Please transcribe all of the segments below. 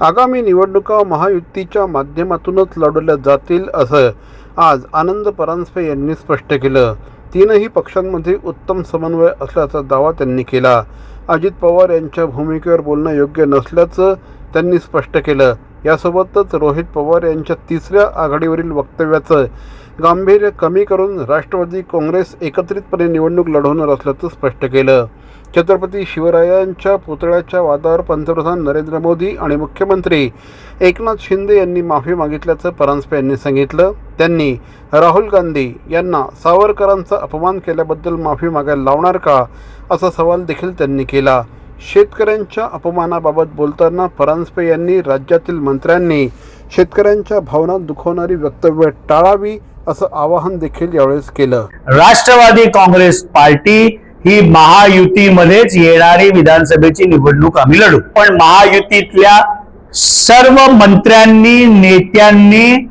आगामी निवडणुका महायुतीच्या माध्यमातूनच लढवल्या जातील असं आज आनंद परांजपे यांनी स्पष्ट केलं. तीनही पक्षांमध्ये उत्तम समन्वय असल्याचा दावा त्यांनी केला. अजित पवार यांच्या भूमिकेवर बोलणं योग्य नसल्याचं त्यांनी स्पष्ट केलं. यासोबतच रोहित पवार यांच्या तिसऱ्या आघाडीवरील वक्तव्याचं गांभीर्य कमी करून राष्ट्रवादी काँग्रेस एकत्रितपणे निवडणूक लढवणार असल्याचं स्पष्ट केलं. छत्रपती शिवरायांच्या पुतळ्याच्या वादावर पंतप्रधान नरेंद्र मोदी आणि मुख्यमंत्री एकनाथ शिंदे यांनी माफी मागितल्याचं परांजपे यांनी सांगितलं. त्यांनी राहुल गांधी यांना सावरकरांचा अपमान केल्याबद्दल माफी मागायला लावणार का? असा सवाल देखील त्यांनी केला. शेतकऱ्यांच्या अपमानाबाबत बोलताना परांजपे यांनी राज्यातील मंत्र्यांनी शेतकऱ्यांच्या भावना दुखवणारी वक्तव्य टाळावी असं आवाहन देखील यावेळेस केलं. राष्ट्रवादी काँग्रेस पार्टी ही महायुतीमध्येच येणारी विधानसभेची निवडणूक आम्ही लढू. पण महायुतीतल्या सर्व मंत्र्यांनी नेत्यांनी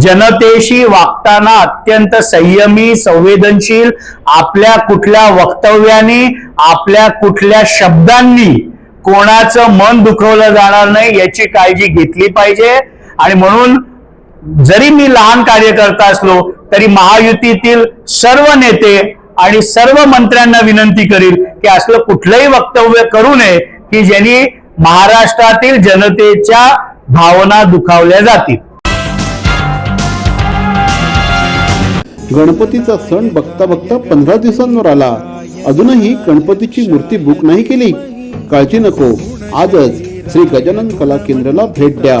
जनतेशी वागताना अत्यंत संयमी संवेदनशील आपल्या कुठल्या वक्तव्याने आपल्या कुठल्या शब्दांनी कोणाचं मन दुखवलं जाणार नाही याची काळजी घेतली पाहिजे. आणि म्हणून जरी मी लहान कार्यकर्ता असलो तरी महायुतीतील सर्व नेते आणि सर्व मंत्र्यांना विनंती करील की असलं कुठलंही वक्तव्य करू नये की ज्यांनी महाराष्ट्रातील जनतेच्या भावना दुखावल्या जातील. गणपतीचा सण बघता बघता पंधरा दिवसांवर आला. अजूनही गणपतीची मूर्ती बुक नाही केली. काळजी नको. आजच श्री गजानन कला केंद्राला भेट द्या.